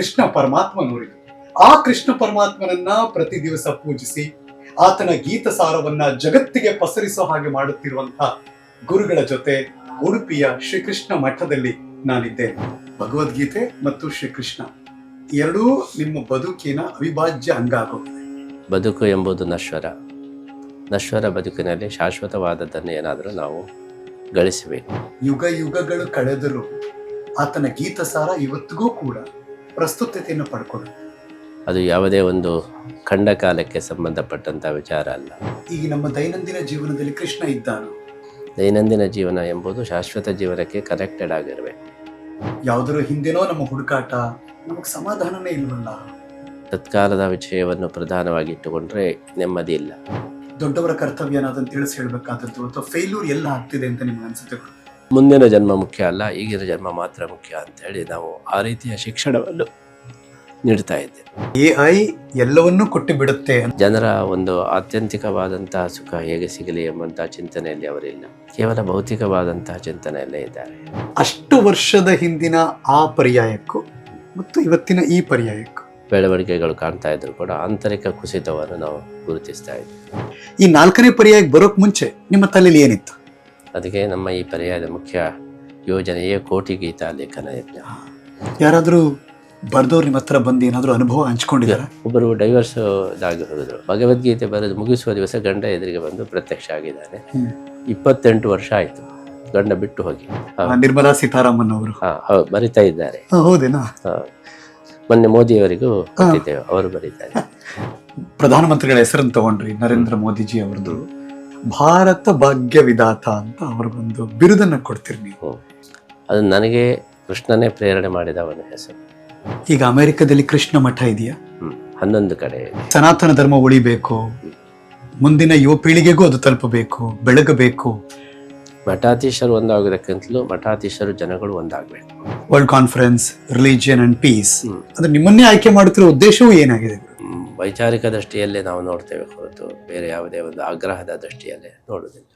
ಕೃಷ್ಣ ಪರಮಾತ್ಮ ಆ ಕೃಷ್ಣ ಪರಮಾತ್ಮನನ್ನ ಪ್ರತಿ ದಿವಸ ಪೂಜಿಸಿ ಆತನ ಗೀತ ಸಾರವನ್ನ ಜಗತ್ತಿಗೆ ಪಸರಿಸೋ ಹಾಗೆ ಮಾಡುತ್ತಿರುವಂತಹ ಗುರುಗಳ ಜೊತೆ ಉಡುಪಿಯ ಶ್ರೀಕೃಷ್ಣ ಮಠದಲ್ಲಿ ನಾನಿದ್ದೇನೆ. ಭಗವದ್ಗೀತೆ ಮತ್ತು ಶ್ರೀಕೃಷ್ಣ ಎರಡೂ ನಿಮ್ಮ ಬದುಕಿನ ಅವಿಭಾಜ್ಯ ಅಂಗ ಬದುಕು ಎಂಬುದು ನಶ್ವರ. ನಶ್ವರ ಬದುಕಿನಲ್ಲಿ ಶಾಶ್ವತವಾದದ್ದನ್ನು ಏನಾದರೂ ನಾವು ಗಳಿಸಬೇಕು. ಯುಗ ಯುಗಗಳು ಕಳೆದರೂ ಆತನ ಗೀತ ಸಾರ ಇವತ್ತಿಗೂ ಕೂಡ ಪ್ರಸ್ತುತತೆಯನ್ನು ಪಡ್ಕೊಳ್ಳುತ್ತೆ ಅದು ಯಾವುದೇ ಒಂದು ಖಂಡ ಕಾಲಕ್ಕೆ ಸಂಬಂಧಪಟ್ಟಂಥ ವಿಚಾರ ಅಲ್ಲ. ಈಗ ನಮ್ಮ ದೈನಂದಿನ ಜೀವನದಲ್ಲಿ ಕೃಷ್ಣ ಇದ್ದಾನ. ದೈನಂದಿನ ಜೀವನ ಎಂಬುದು ಶಾಶ್ವತ ಜೀವನಕ್ಕೆ ಕನೆಕ್ಟೆಡ್ ಆಗಿರಬೇಕು. ಯಾವುದರೂ ಹಿಂದೆನೋ ನಮ್ಮ ಹುಡುಕಾಟ ನಮಗೆ ಸಮಾಧಾನನೇ ಇಲ್ಲವಲ್ಲ ತತ್ಕಾಲದ ವಿಷಯವನ್ನು ಪ್ರಧಾನವಾಗಿ ಇಟ್ಟುಕೊಂಡ್ರೆ ನೆಮ್ಮದಿ ಇಲ್ಲ. ದೊಡ್ಡವರ ಕರ್ತವ್ಯ ಅದನ್ನು ತಿಳಿಸಿ ಹೇಳಬೇಕಾದದ್ದು ಅಥವಾ ಫೇಲ್ಯೂರ್ ಎಲ್ಲ ಆಗ್ತಿದೆ ಅಂತ ನಿಮ್ಗೆ ಅನ್ಸುತ್ತೆ ಗುರು? ಮುಂದಿನ ಜನ್ಮ ಮುಖ್ಯ ಅಲ್ಲ ಈಗಿನ ಜನ್ಮ ಮಾತ್ರ ಮುಖ್ಯ ಅಂತೇಳಿ ನಾವು ಆ ರೀತಿಯ ಶಿಕ್ಷಣವನ್ನು ನೀಡ್ತಾ ಇದ್ದೇವೆ. ಎ ಐ ಎಲ್ಲವನ್ನೂ ಕೊಟ್ಟು ಬಿಡುತ್ತೆ ಜನರ ಒಂದು ಆತ್ಯಂತಿಕವಾದಂತಹ ಸುಖ ಹೇಗೆ ಸಿಗಲಿ ಎಂಬಂತಹ ಚಿಂತನೆಯಲ್ಲಿ ಅವರಿಲ್ಲ ಕೇವಲ ಭೌತಿಕವಾದಂತಹ ಚಿಂತನೆಯಲ್ಲೇ ಇದ್ದಾರೆ. ಅಷ್ಟು ವರ್ಷದ ಹಿಂದಿನ ಆ ಪರ್ಯಾಯಕ್ಕೂ ಮತ್ತು ಇವತ್ತಿನ ಈ ಪರ್ಯಾಯಕ್ಕೂ ಬೆಳವಣಿಗೆಗಳು ಕಾಣ್ತಾ ಇದ್ರು ಕೂಡ ಆಂತರಿಕ ಕುಸಿತವನ್ನು ನಾವು ಗುರುತಿಸ್ತಾ ಇದ್ದೀವಿ. ಈ ನಾಲ್ಕನೇ ಪರ್ಯಾಯಕ್ಕೆ ಬರೋಕ್ ಮುಂಚೆ ನಿಮ್ಮ ತಲೆಯಲ್ಲಿ ಏನಿತ್ತು? ಅದಕ್ಕೆ ನಮ್ಮ ಈ ಪರ್ಯಾಯದ ಮುಖ್ಯ ಯೋಜನೆಯೇ ಕೋಟಿ ಗೀತಾ ಲೇಖನ ಯಜ್ಞ. ಯಾರಾದರೂ ಬರೆದವ್ರು ನಿಮ್ಮ ಹತ್ರ ಬಂದು ಏನಾದರೂ ಅನುಭವ ಹಂಚ್ಕೊಂಡಿದ್ದಾರೆ? ಒಬ್ಬರು ಡೈವರ್ಸ್ ಆಗಿ ಹೋಗಿದ್ರು ಭಗವದ್ಗೀತೆ ಬರೆದು ಮುಗಿಸುವ ದಿವಸ ಗಂಡ ಎದುರಿಗೆ ಬಂದು ಪ್ರತ್ಯಕ್ಷ ಆಗಿದ್ದಾರೆ. ಇಪ್ಪತ್ತೆಂಟು ವರ್ಷ ಆಯ್ತು. ಗಂಡ ಬಿಟ್ಟು ಹೋಗಿ. ನಿರ್ಮಲಾ ಸೀತಾರಾಮನ್ ಅವರು. ಬರಿತಾ ಇದ್ದಾರೆ. ಹೌದೇನಾ. ಮೊನ್ನೆ ಮೋದಿಯವರಿಗೂ ಅವರು ಬರೀತಾರೆ. ಪ್ರಧಾನಮಂತ್ರಿಗಳ ಹೆಸರನ್ನು ತಗೊಂಡ್ರಿ ನರೇಂದ್ರ ಮೋದಿಜಿ ಅವರದು. ಭಾರತ ಭಾಗ್ಯ ವಿಧಾತ ಅಂತ ಅವ್ರಿಗೊಂದು ಬಿರುದನ್ನು ಕೊಡ್ತೀರಿ ನೀವು. ಅದು ನನಗೆ ಕೃಷ್ಣನೇ ಪ್ರೇರಣೆ ಮಾಡಿದ ಅವನ ಹೆಸರು. ಈಗ ಅಮೆರಿಕದಲ್ಲಿ ಕೃಷ್ಣ ಮಠ ಇದೆಯಾ? ಹನ್ನೊಂದು ಕಡೆ ಸನಾತನ ಧರ್ಮ ಉಳಿಬೇಕು. ಮುಂದಿನ ಯುವ ಪೀಳಿಗೆಗೂ ಅದು ತಲುಪಬೇಕು. ಬೆಳಗಬೇಕು. ಮಠಾಧೀಶರು ಒಂದಾಗೋದಕ್ಕಿಂತಲೂ ಮಠಾಧೀಶರು ಜನಗಳು ಒಂದಾಗಬೇಕು. World conference religion and peace ಅಂದ್ರೆ ಅದು ನಿಮ್ಮನ್ನೇ ಆಯ್ಕೆ ಮಾಡುತ್ತಿರೋ ಉದ್ದೇಶವೂ ಏನಾಗಿದೆ? ವೈಚಾರಿಕ ದೃಷ್ಟಿಯಲ್ಲೇ ನಾವು ನೋಡ್ತೇವೆ ಹೊರತು ಬೇರೆ ಯಾವುದೇ ಒಂದು ಆಗ್ರಹದ ದೃಷ್ಟಿಯಲ್ಲೇ ನೋಡುವುದಿಲ್ಲ.